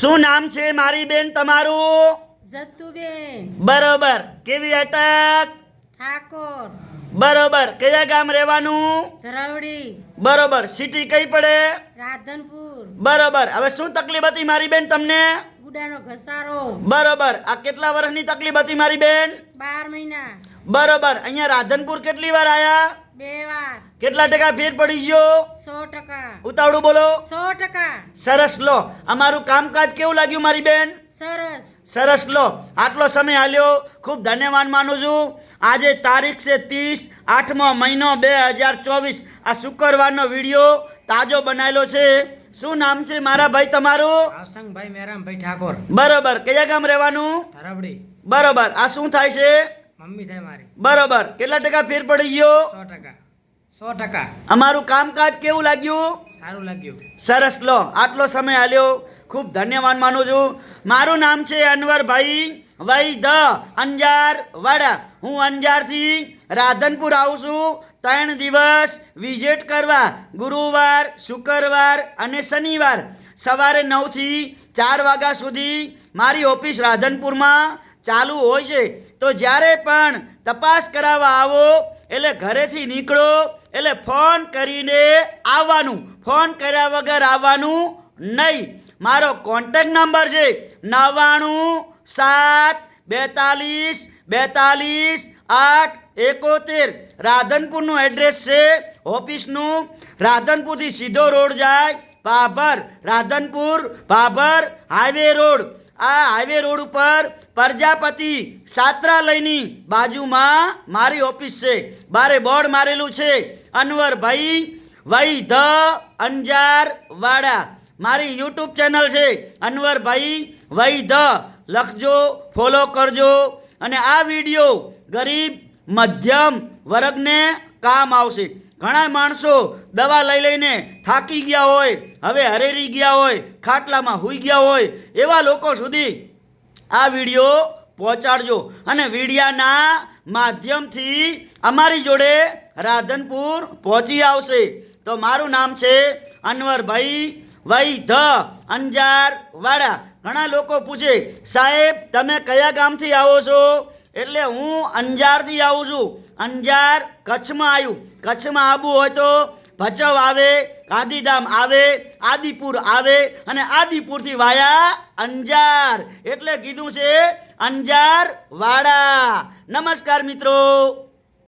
શું નામ છે મારી બેન તમારું? જતુબેન. બરોબર. કેવી અટક? ઠાકોર. બરોબર. કયા ગામ રહેવાનું? ધરાવડી. બરોબર. સિટી કઈ પડે? રાધનપુર. બરોબર. હવે શું તકલીફ હતી મારી બેન તમને? ગુડાનો ઘસારો. બરોબર. આ કેટલા વર્ષની તકલીફ હતી મારી બેન? બાર મહિના. બરોબર. અહીંયા રાધનપુર કેટલી વાર આયા? બે વાર. કેટલા ટકા ફેર પડી ગયો? સો ટકા. ઉતાવળું બોલો. સો ટકા. સરસ લો. અમારું કામકાજ કેવું લાગ્યું મારી બેન? સરસ. સરસ લો. આટલો સમય હાલ્યો ખૂબ ધન્યવાદ માનું છું. આજે તારીખ છે ત્રીસ આઠમો મહિનો બે હજાર ચોવીસ. આ શુક્રવારનો વીડિયો તાજો બનાવેલો છે. શું નામ છે મારા ભાઈ તમારું? આવસંગભાઈ મેરામભાઈ ઠાકોર. બરોબર. કયા ગામ રહેવાનું? ધરવડી. બરોબર. આ શું થાય છે? મમ્મી થાય મારી. બરોબર. કેટલા ટકા ફેર પડી ગયો? સો ટકા. સો ટકા. અમારું કામકાજ કેવું લાગ્યું? સારું લાગ્યું. સરસ. લો આટલો સમય આલ્યો. ખૂબ ધન્યવાદ માનું છું. મારું નામ છે અનવરભાઈ વૈ ધ અંજાર વાડા હું અંજારથી રાધનપુર આવું છું. ત્રણ દિવસ વિઝિટ કરવા ગુરુવાર શુક્રવાર અને શનિવાર. સવારે નવથી ચાર વાગ્યા સુધી મારી ઓફિસ રાધનપુરમાં ચાલુ હોય છે, તો જ્યારે પણ તપાસ કરાવવા આવો, એટલે ઘરેથી નીકળો, એટલે ફોન કરીને આવવાનું, ફોન કર્યા વગર આવવાનું નહીં. મારો કોન્ટેક નંબર છે નવ્વાણું, સાત, બેતાલીસ બેતાલીસ, આઠ, એકોતેર. રાધનપુરનું એડ્રેસ છે ઓફિસનું. રાધનપુરથી સીધો રોડ જાય ભાભર રાધનપુર ભાભર હાઈવે રોડ. આ હાઈવે રોડ ઉપર પ્રજાપતિ સાત્રાલયની બાજુમાં મારી ઓફિસ છે. બારે બોર્ડ મારેલું છે. અનવરભાઈ વૈ ધ અંજાર વાડા મારી યુટ્યુબ ચેનલ છે. અનવરભાઈ વૈ ધ લખજો, ફોલો કરજો. અને આ વીડિયો ગરીબ, મધ્યમ વર્ગને કામ આવશે. ઘણા માણસો દવા લઈ લઈને થાકી ગયા હોય, હવે હરેરી ગયા હોય, ખાટલામાં હુઈ ગયા હોય, એવા લોકો સુધી આ વીડિયો પહોંચાડજો. અને વિડીયાના માધ્યમથી અમારી જોડે રાધનપુર પહોંચી આવશે. તો મારું નામ છે અનવરભાઈ વૈ ધ અંજાર વાડા ઘણા લોકો પૂછે, સાહેબ, તમે કયા ગામથી આવો છો? એટલે હું અંજારથી આવું છું. અંજાર કચ્છમાં આવ્યું. કચ્છમાં આવવું હોય તો ભચવ આવે, ગાંધીધામ આવે, આદિપુર આવે અને આદિપુરથી વાયા અંજાર. એટલે કીધું છે અંજાર વાડા નમસ્કાર મિત્રો.